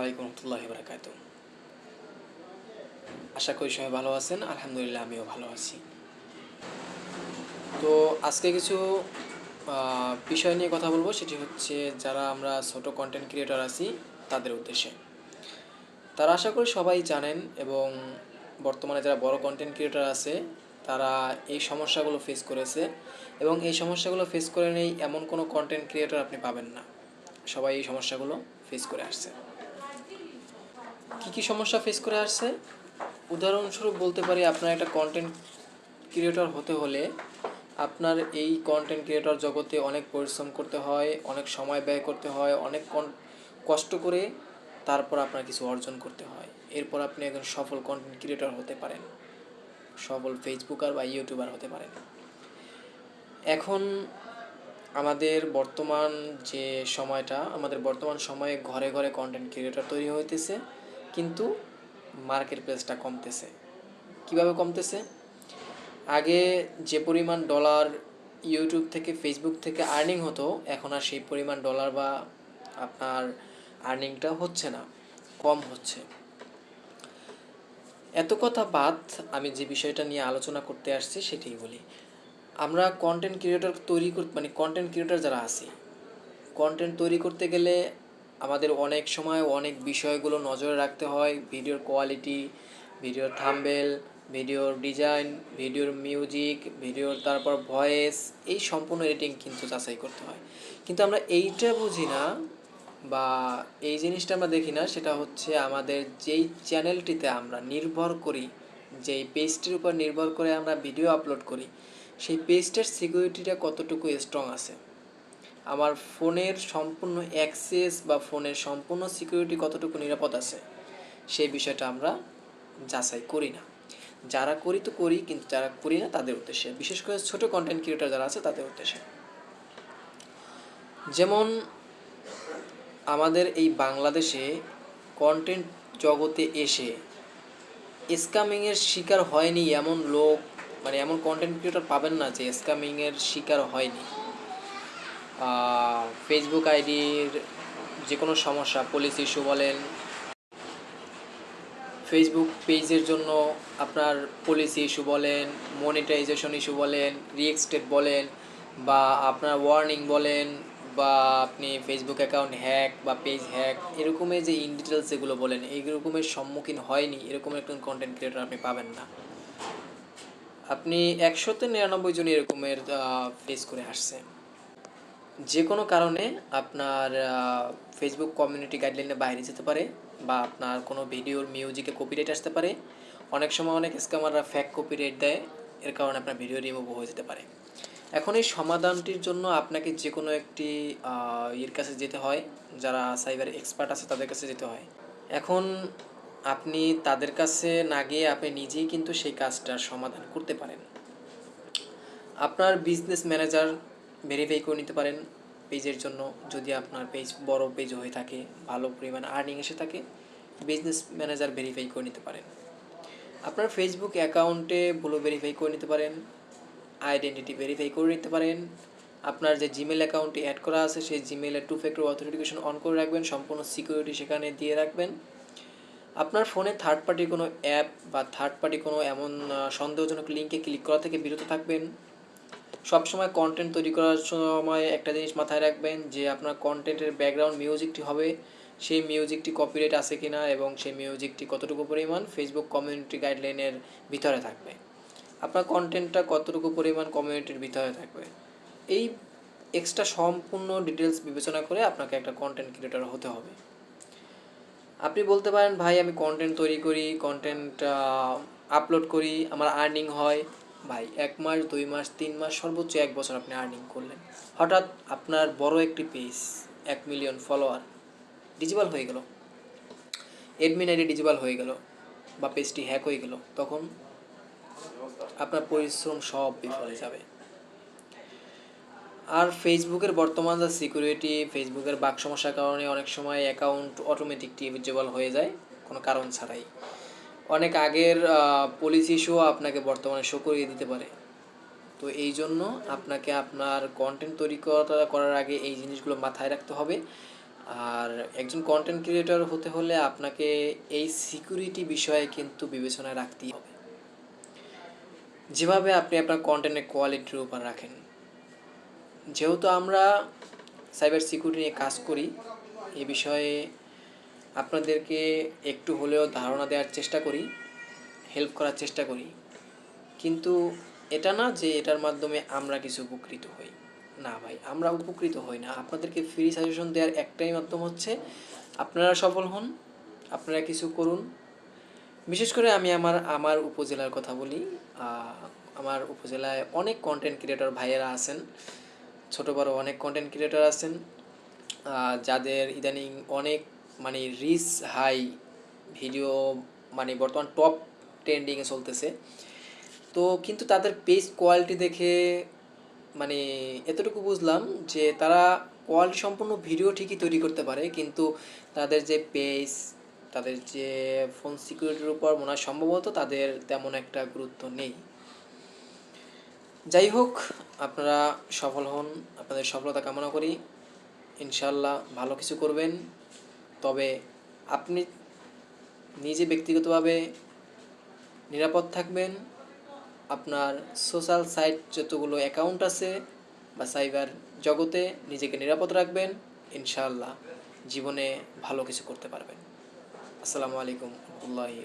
আলাইকুম রহমতুল্লাহ বারাকাতু। আশা করি সবাই ভালো আছেন, আলহামদুলিল্লাহ আমিও ভালো আছি। তো আজকে কিছু বিষয় নিয়ে কথা বলব, সেটি হচ্ছে যারা আমরা ছোট কন্টেন্ট ক্রিয়েটর আছি, তাদের উদ্দেশ্যে। তারা আশা করি সবাই জানেন এবং বর্তমানে যারা বড় কন্টেন্ট ক্রিয়েটর আছে, তারা এই সমস্যাগুলো ফেস করেছে এবং এই সমস্যাগুলো ফেস করে নেই এমন কোনো কন্টেন্ট ক্রিয়েটর আপনি পাবেন না। সবাই এই সমস্যাগুলো ফেস করে আসছে। কী কী সমস্যা ফেস করে আসছে? উদাহরণস্বরূপ বলতে পারি, আপনার একটা কন্টেন্ট ক্রিয়েটর হতে হলে আপনার এই কন্টেন্ট ক্রিয়েটর জগতে অনেক পরিশ্রম করতে হয়, অনেক সময় ব্যয় করতে হয়, অনেক কষ্ট করে তারপর আপনার কিছু অর্জন করতে হয়। এরপর আপনি একজন সফল কন্টেন্ট ক্রিয়েটর হতে পারেন। সফল ফেসবুকার বা ইউটিউবার হতে পারেন। এখন আমাদের বর্তমান যে সময়টা, আমাদের বর্তমান সময়ে ঘরে ঘরে কন্টেন্ট ক্রিয়েটর তৈরি হইতেছে। কিন্তু মার্কেট প্লেসটা কমতেছে। কীভাবে কমতেছে? আগে যে পরিমাণ ডলার ইউটিউব থেকে ফেসবুক থেকে আর্নিং হতো, এখন আর সেই পরিমাণ ডলার বা আপনার আর্নিংটা হচ্ছে না, কম হচ্ছে। এত কথা বাদ আমি যে বিষয়টা নিয়ে আলোচনা করতে আসছি সেটাই বলি। আমরা কন্টেন্ট ক্রিয়েটর তৈরি করতে মানে কন্টেন্ট ক্রিয়েটর যারা আছি কন্টেন্ট তৈরি করতে গেলে আমাদের অনেক সময় অনেক বিষয়গুলো নজরে রাখতে হয়। ভিডিওর কোয়ালিটি ভিডিওর থাম্বেল ভিডিওর ডিজাইন ভিডিওর মিউজিক ভিডিওর তারপর ভয়েস এই সম্পূর্ণ এডিটিং কিন্তু যাচাই করতে হয়। কিন্তু আমরা এইটা বুঝি না বা এই জিনিসটা আমরা দেখি না, সেটা হচ্ছে আমাদের যেই চ্যানেলটিতে আমরা নির্ভর করি, যেই পেজটির উপর নির্ভর করে আমরা ভিডিও আপলোড করি, সেই পেজটার সিকিউরিটিটা কতটুকু স্ট্রং আছে। আমার ফোনের সম্পূর্ণ অ্যাক্সেস বা ফোনের সম্পূর্ণ সিকিউরিটি কতটুকু নিরাপদ আছে? সেই বিষয়টা আমরা যাচাই করি না। যারা করি তো করি, কিন্তু যারা করি না, তাদের উদ্দেশ্যে। বিশেষ করে ছোট কন্টেন্ট ক্রিয়েটর যারা আছে, তাদের উদ্দেশ্যে। যেমন আমাদের এই বাংলাদেশে কন্টেন্ট জগতে এসে স্ক্যামিংয়ের শিকার হয়নি এমন লোক মানে এমন কন্টেন্ট ক্রিয়েটর পাবেন না যে স্ক্যামিংয়ের শিকার হয়নি। ফেসবুক আইডির যে কোনো সমস্যা পুলিশ ইস্যু বলেন ফেসবুক পেজের জন্য আপনার পলিসি ইস্যু বলেন মনিটাইজেশন ইস্যু বলেন রিএক্সটেড বলেন, বা আপনার ওয়ার্নিং বলেন, বা আপনি ফেসবুক অ্যাকাউন্ট হ্যাক বা পেজ হ্যাক এরকমের যে ইন ডিটেলস এগুলো বলেন এই রকমের সম্মুখীন হয়নি, এরকম একজন কন্টেন্ট ক্রিয়েটর আপনি পাবেন না। আপনি একশোতে নিরানব্বই জন এরকমের ফেস করে আসছে যে কোনো কারণে আপনার ফেসবুক কমিউনিটি গাইডলাইনের বাইরে যেতে পারে বা আপনার কোনো ভিডিওর মিউজিকে কপিরাইট আসতে পারে। অনেক সময় অনেক স্ক্যামাররা ফ্যাক কপিরাইট দেয়, এর কারণে আপনার ভিডিও রিমুভ হয়ে যেতে পারে। এখন এই সমাধানটির জন্য আপনাকে যে কোনো একটি ইয়ের কাছে যেতে হয়, যারা সাইবার এক্সপার্ট আছে তাদের কাছে যেতে হয়। এখন আপনি তাদের কাছে না গিয়ে আপনি নিজেই কিন্তু সেই কাজটার সমাধান করতে পারেন। আপনার বিজনেস ম্যানেজার ভেরিফাই করে নিতে পারেন পেজের জন্য। যদি আপনার পেজ বড় পেজ হয়ে থাকে, ভালো পরিমাণ আর্নিং এসে থাকে বিজনেস ম্যানেজার ভেরিফাই করে নিতে পারেন। আপনার ফেসবুক অ্যাকাউন্টে ভুলো ভেরিফাই করে নিতে পারেন আইডেন্টিটি ভেরিফাই করে নিতে পারেন। আপনার যে জিমেল অ্যাকাউন্টে অ্যাড করা আছে, সেই জিমেলে টু ফ্যাক্টর অথেন্টিকেশন অন করে রাখবেন, সম্পূর্ণ সিকিউরিটি সেখানে দিয়ে রাখবেন। আপনার ফোনে থার্ড পার্টি কোনো অ্যাপ বা থার্ড পার্টি কোনো এমন সন্দেহজনক লিঙ্কে ক্লিক করা থেকে বিরত থাকবেন। সবসময় কন্টেন্ট তৈরি করার সময় একটা জিনিস মাথায় রাখবেন যে আপনার কন্টেন্টের ব্যাকগ্রাউন্ড মিউজিকটি হবে, সেই মিউজিকটি কপিরাইট আছে কিনা এবং সেই মিউজিকটি কতটুকু পরিমাণ ফেসবুক কমিউনিটি গাইডলাইনের ভিতরে থাকবে। আপনার কন্টেন্টটা কতটুকু পরিমাণ কমিউনিটির ভিতরে থাকবে। এই এক্সট্রা সম্পূর্ণ ডিটেলস বিবেচনা করে আপনাকে একটা কন্টেন্ট ক্রিয়েটর হতে হবে। আপনি বলতে পারেন, ভাই, আমি কন্টেন্ট তৈরি করি কন্টেন্ট আপলোড করি, আমার আর্নিং হয়। ভাই, এক মাস, দুই মাস, তিন মাস সর্বোচ্চ এক বছর আপনি আর্নিং করলেন। হঠাৎ আপনার বড় একটি পেজ এক মিলিয়ন ফলোয়ার ডিজিটাল হয়ে গেল। এডমিন আইডি ডিজিটাল হয়ে গেল বা পেজটি হ্যাক হয়ে গেল, তখন আপনার পরিশ্রম সব বিফলে যাবে। আর ফেসবুকের বর্তমান যা সিকিউরিটি ফেসবুকের বাক সমস্যার কারণে অনেক সময় অ্যাকাউন্ট অটোমেটিক ডিজেবল হয়ে যায়, কোনো কারণ ছাড়াই। অনেক আগের পলিসি ইস্যু আপনাকে বর্তমানে শো করিয়ে দিতে পারে। তো এই জন্য আপনাকে আপনার কন্টেন্ট তৈরি করা করার আগে এই জিনিসগুলো মাথায় রাখতে হবে। আর একজন কন্টেন্ট ক্রিয়েটর হতে হলে আপনাকে এই সিকিউরিটি বিষয়ে কিন্তু বিবেচনায় রাখতেই হবে। যেভাবে আপনি আপনার কন্টেন্টের কোয়ালিটির উপর রাখেন। যেহেতু আমরা সাইবার সিকিউরিটি নিয়ে কাজ করি, এ বিষয়ে আপনাদেরকে একটু হলেও ধারণা দেওয়ার চেষ্টা করি হেল্প করার চেষ্টা করি। কিন্তু এটা না যে এটার মাধ্যমে আমরা কিছু উপকৃত হই। না ভাই, আমরা উপকৃত হই না। আপনাদেরকে ফ্রি সাজেশন দেওয়ার একটাই মাধ্যম হচ্ছে, আপনারা সফল হন, আপনারা কিছু করুন। বিশেষ করে আমি আমার আমার উপজেলার কথা বলি। আমার উপজেলায় অনেক কন্টেন্ট ক্রিয়েটর ভাইয়েরা আছেন। ছোটো বড় অনেক কন্টেন্ট ক্রিয়েটর আছেন। যাদের ইদানিং অনেক মানে রিচ, হাই ভিডিও মানে বর্তমান টপ ট্রেন্ডিংয়ে চলতেছে। তো কিন্তু তাদের পেজ কোয়ালিটি দেখে মানে এতটুকু বুঝলাম যে তারা কোয়ালিটি সম্পূর্ণ ভিডিও ঠিকই তৈরি করতে পারে, কিন্তু তাদের যে পেজ, তাদের যে ফোন সিকিউরিটির উপর মনে হয় সম্ভবত তাদের তেমন একটা গুরুত্ব নেই। যাই হোক, আপনারা সফল হন, আপনাদের সফলতা কামনা করি। ইনশাল্লাহ ভালো কিছু করবেন। তবে আপনি নিজে ব্যক্তিগতভাবে নিরাপদ থাকবেন। আপনার সোশ্যাল সাইট যতগুলো অ্যাকাউন্ট আছে বা সাইবার জগতে নিজেকে নিরাপদ রাখবেন, ইনশাআল্লাহ জীবনে ভালো কিছু করতে পারবেন। আসসালামু আলাইকুম, রহমতুল্লাহি